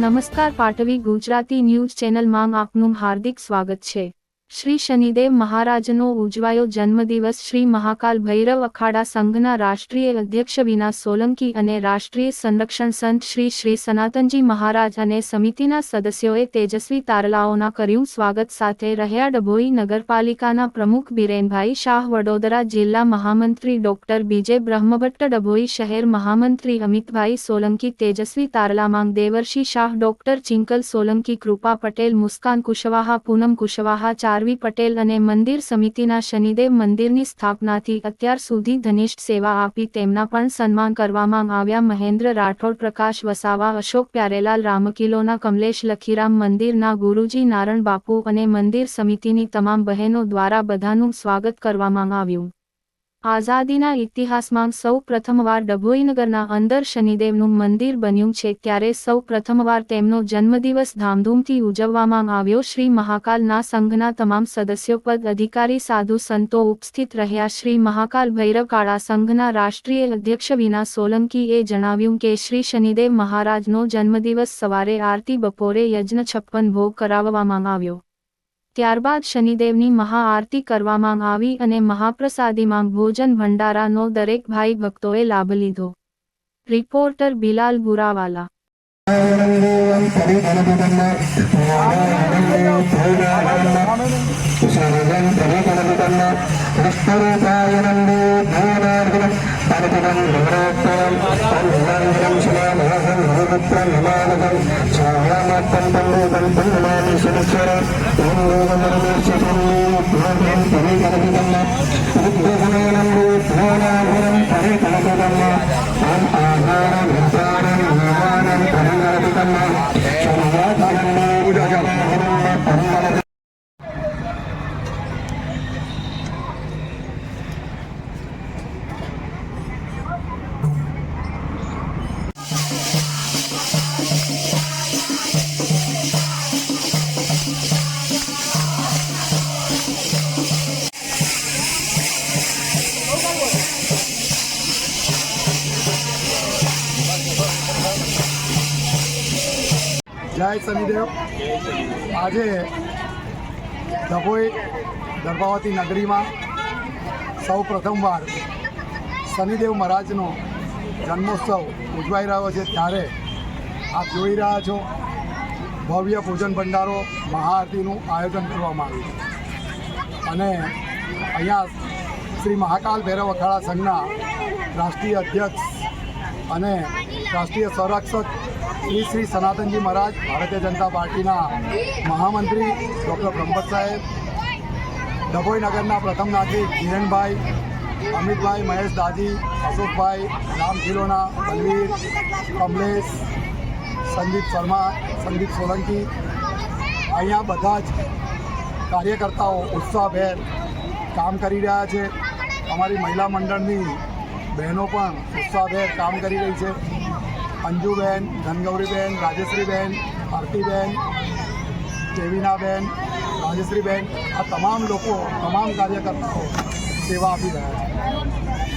નમસ્કાર પાટવી ગુજરાતી ન્યૂઝ ચેનલમાં આપનું હાર્દિક સ્વાગત છે. શ્રી શનિદેવ મહારાજનો ઉજવાયો જન્મદિવસ શ્રી મહાકાલ ભૈરવ અખાડા સંઘના રાષ્ટ્રીય અધ્યક્ષ વિના સોલંકી અને રાષ્ટ્રીય સંરક્ષણ સંત શ્રી શ્રી સનાતનજી મહારાજ અને સમિતિના સદસ્યોએ તેજસ્વી તારલાઓના કર્યું સ્વાગત સાથે રહ્યા ડભોઈ નગરપાલિકાના પ્રમુખ બિરેનભાઈ શાહ વડોદરા જિલ્લા મહામંત્રી ડોક્ટર બીજે બ્રહ્મભટ્ટ ડભોઈ શહેર મહામંત્રી અમિતભાઈ સોલંકી તેજસ્વી તારલામાંગ દેવર્ષી શાહ ડોક્ટર ચિંકલ સોલંકી કૃપા પટેલ મુસ્કાન કુશવાહા પૂનમ કુશવાહા ચારવી પટેલ અને મંદિર સમિતિના શનિદેવ મંદિરની સ્થાપનાથી અત્યાર સુધી ધનિષ્ઠ સેવા આપી તેમના પણ સન્માન કરવામાં આવ્યા. મહેન્દ્ર રાઠોડ, પ્રકાશ વસાવા, અશોક પ્યારેલાલ, રામકિલોના કમલેશ લખીરામ મંદિરના ગુરુજી નારણ બાપુ અને મંદિર સમિતિની તમામ બહેનો દ્વારા બધાનું સ્વાગત કરવામાં આવ્યું. આઝાદીના ઇતિહાસમાં સૌ પ્રથમવાર ડભોઈનગરના અંદર શનિદેવનું મંદિર બન્યું છે ત્યારે સૌ પ્રથમવાર તેમનો જન્મદિવસ ધામધૂમથી ઉજવવામાં આવ્યો. શ્રી મહાકાલના સંઘના તમામ સદસ્યો, પદ અધિકારી, સાધુ સંતો ઉપસ્થિત રહ્યા. શ્રી મહાકાલ ભૈરવકાળા સંઘના રાષ્ટ્રીય અધ્યક્ષ વિના સોલંકીએ જણાવ્યું કે શ્રી શનિદેવ મહારાજનો જન્મદિવસ સવારે આરતી બપોરે યજ્ઞ છપ્પન ભોગ કરાવવામાં આવ્યો. ત્યારબાદ શનિદેવની મહાઆરતી કરવામાં આવી અને મહાપ્રસાદીમાં ભોજન ભંડારાનો દરેક ભાઈ ભક્તોએ લાભ લીધો. Reporter Bilal Burawala no. જય શનિદેવ આજે ડભોઈ દર્ભાવતી નગરીમાં સૌ પ્રથમવાર શનિદેવ મહારાજનો જન્મોત્સવ ઉજવાઈ રહ્યો છે. ત્યારે આપ જોઈ રહ્યા છો, ભવ્ય પૂજન ભંડારો, મહાઆરતીનું આયોજન કરવામાં આવ્યું અને અહીંયા શ્રી મહાકાલ ભૈરવ અખાડા સંઘના રાષ્ટ્રીય અધ્યક્ષ અને રાષ્ટ્રીય સંરક્ષક શ્રી શ્રી સનાતનજી મહારાજ, ભારતીય જનતા પાર્ટીના મહામંત્રી ડૉક્ટર બ્રહ્મત સાહેબ, ડભોઈ નગરના પ્રથમ નાગરિક કિરણભાઈ, અમિતભાઈ, મહેશ દાજી, અશોકભાઈ રામ ખીલોના બલવીર, કમલેશ, સંદીપ શર્મા, સંદીપ સોલંકી, અહીંયા બધા જ કાર્યકર્તાઓ ઉત્સાહભેર કામ કરી રહ્યા છે. અમારી મહિલા મંડળની બહેનો પણ ઉત્સાહભેર કામ કરી રહી છે. અંજુબેન, ધનગૌરીબેન, રાજેશ્રીબેન, આરતીબેન, કેવિનાબેન, રાજેશ્રીબેન, આ તમામ લોકો, તમામ કાર્યકર્તાઓ સેવા આપી રહ્યા છે.